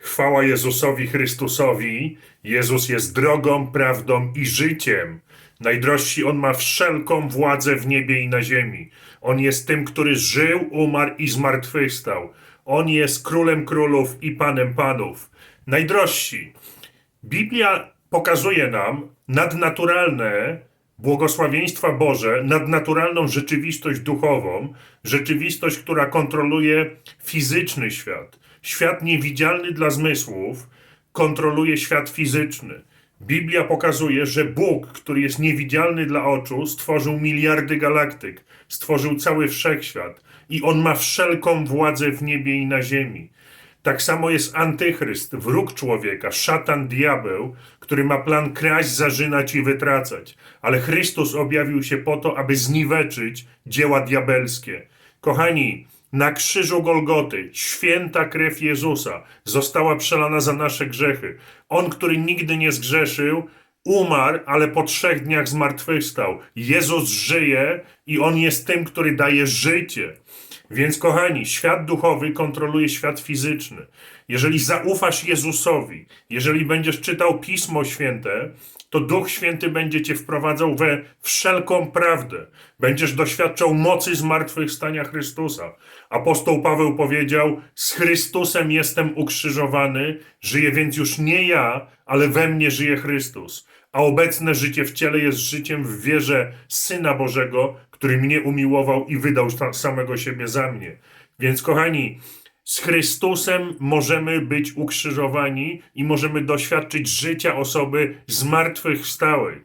Chwała Jezusowi Chrystusowi. Jezus jest drogą, prawdą i życiem. Najdrożsi On ma wszelką władzę w niebie i na ziemi. On jest tym, który żył, umarł i zmartwychwstał. On jest królem królów i panem panów. Najdrożsi. Biblia pokazuje nam nadnaturalne błogosławieństwa Boże, nadnaturalną rzeczywistość duchową, rzeczywistość, która kontroluje fizyczny świat. Świat niewidzialny dla zmysłów kontroluje świat fizyczny. Biblia pokazuje, że Bóg, który jest niewidzialny dla oczu, stworzył miliardy galaktyk, stworzył cały wszechświat i on ma wszelką władzę w niebie i na ziemi. Tak samo jest antychryst, wróg człowieka, szatan, diabeł, który ma plan kraść, zarzynać i wytracać. Ale Chrystus objawił się po to, aby zniweczyć dzieła diabelskie. Kochani, na krzyżu Golgoty święta krew Jezusa została przelana za nasze grzechy. On, który nigdy nie zgrzeszył, umarł, ale po trzech dniach zmartwychwstał. Jezus żyje i on jest tym, który daje życie. Więc, kochani, świat duchowy kontroluje świat fizyczny. Jeżeli zaufasz Jezusowi, jeżeli będziesz czytał Pismo Święte, to Duch Święty będzie cię wprowadzał we wszelką prawdę. Będziesz doświadczał mocy zmartwychwstania Chrystusa. Apostoł Paweł powiedział: Z Chrystusem jestem ukrzyżowany, żyję więc już nie ja, ale we mnie żyje Chrystus. A obecne życie w ciele jest życiem w wierze Syna Bożego, który mnie umiłował i wydał sa- samego siebie za mnie. Więc, kochani, z Chrystusem możemy być ukrzyżowani i możemy doświadczyć życia osoby zmartwychwstałej.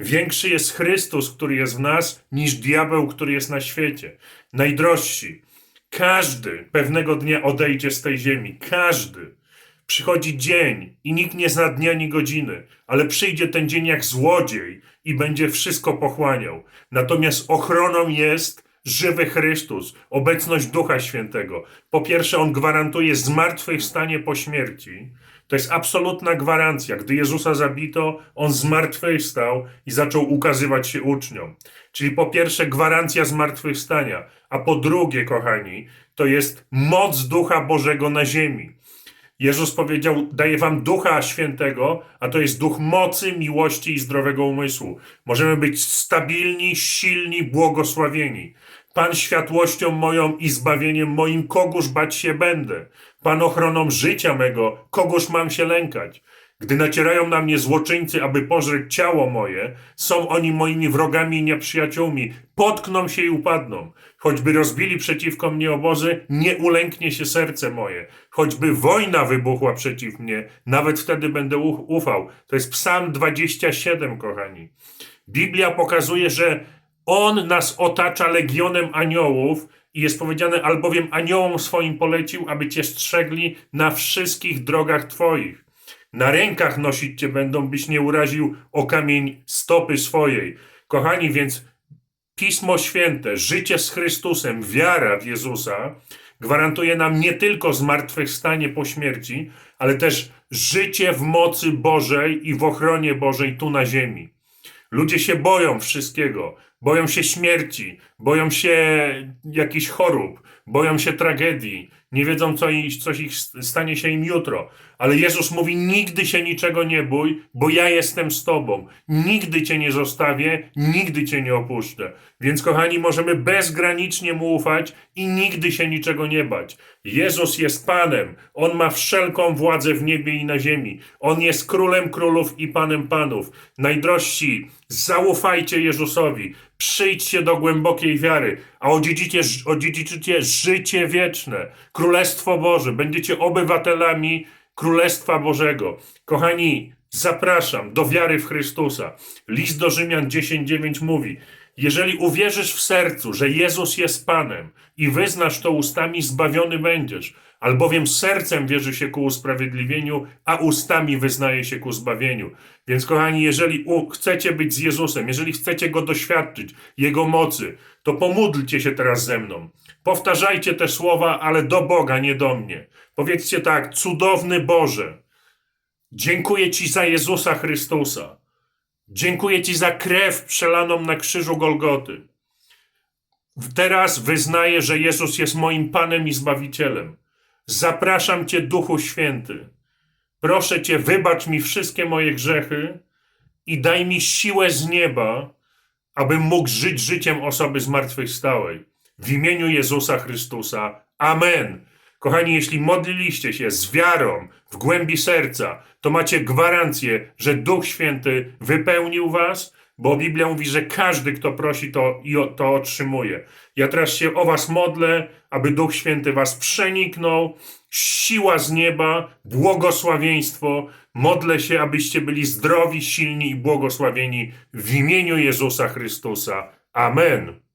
Większy jest Chrystus, który jest w nas, niż diabeł, który jest na świecie. Najdrożsi. Każdy pewnego dnia odejdzie z tej ziemi. Każdy. Przychodzi dzień i nikt nie zna dnia ani godziny, ale przyjdzie ten dzień jak złodziej i będzie wszystko pochłaniał. Natomiast ochroną jest żywy Chrystus, obecność Ducha Świętego. Po pierwsze, on gwarantuje zmartwychwstanie po śmierci. To jest absolutna gwarancja. Gdy Jezusa zabito, on zmartwychwstał i zaczął ukazywać się uczniom. Czyli po pierwsze, gwarancja zmartwychwstania, a po drugie, kochani, to jest moc Ducha Bożego na ziemi. Jezus powiedział: Daję wam ducha świętego, a to jest duch mocy, miłości i zdrowego umysłu. Możemy być stabilni, silni, błogosławieni. Pan światłością moją i zbawieniem moim, kogóż bać się będę. Pan ochroną życia mego, kogóż mam się lękać. Gdy nacierają na mnie złoczyńcy, aby pożreć ciało moje, są oni moimi wrogami i nieprzyjaciółmi. Potkną się i upadną. Choćby rozbili przeciwko mnie obozy, nie ulęknie się serce moje. Choćby wojna wybuchła przeciw mnie, nawet wtedy będę ufał. To jest Psalm 27, kochani. Biblia pokazuje, że On nas otacza legionem aniołów i jest powiedziane, albowiem aniołom swoim polecił, aby cię strzegli na wszystkich drogach twoich. Na rękach nosić cię będą, byś nie uraził o kamień stopy swojej. Kochani, więc Pismo Święte, życie z Chrystusem, wiara w Jezusa gwarantuje nam nie tylko zmartwychwstanie po śmierci, ale też życie w mocy Bożej i w ochronie Bożej tu na ziemi. Ludzie się boją wszystkiego. Boją się śmierci, boją się jakichś chorób, boją się tragedii, nie wiedzą, co, ich, coś ich stanie się im jutro. Ale Jezus mówi: Nigdy się niczego nie bój, bo ja jestem z Tobą. Nigdy Cię nie zostawię, nigdy Cię nie opuszczę. Więc, kochani, możemy bezgranicznie mu ufać i nigdy się niczego nie bać. Jezus jest Panem, On ma wszelką władzę w niebie i na ziemi. On jest królem królów i panem panów. Najdrożsi, zaufajcie Jezusowi, przyjdźcie do głębokiej wiary, a odziedzicie, odziedziczycie życie wieczne, Królestwo Boże, będziecie obywatelami Królestwa Bożego. Kochani, zapraszam do wiary w Chrystusa. List do Rzymian 10:9 mówi: Jeżeli uwierzysz w sercu, że Jezus jest Panem i wyznasz to ustami, zbawiony będziesz. Albowiem sercem wierzy się ku usprawiedliwieniu, a ustami wyznaje się ku zbawieniu. Więc, kochani, jeżeli chcecie być z Jezusem, jeżeli chcecie go doświadczyć, jego mocy, to pomódlcie się teraz ze mną. Powtarzajcie te słowa, ale do Boga, nie do mnie. Powiedzcie tak: Cudowny Boże, dziękuję Ci za Jezusa Chrystusa. Dziękuję Ci za krew przelaną na krzyżu Golgoty. Teraz wyznaję, że Jezus jest moim Panem i Zbawicielem. Zapraszam Cię, Duchu Święty. Proszę Cię, wybacz mi wszystkie moje grzechy i daj mi siłę z nieba, abym mógł żyć życiem osoby zmartwychwstałej. W imieniu Jezusa Chrystusa. Amen. Kochani, jeśli modliliście się z wiarą w głębi serca, to macie gwarancję, że Duch Święty wypełnił was, bo Biblia mówi, że każdy, kto prosi, to, to otrzymuje. Ja teraz się o was modlę, aby Duch Święty was przeniknął, siła z nieba, błogosławieństwo. Modlę się, abyście byli zdrowi, silni i błogosławieni w imieniu Jezusa Chrystusa. Amen.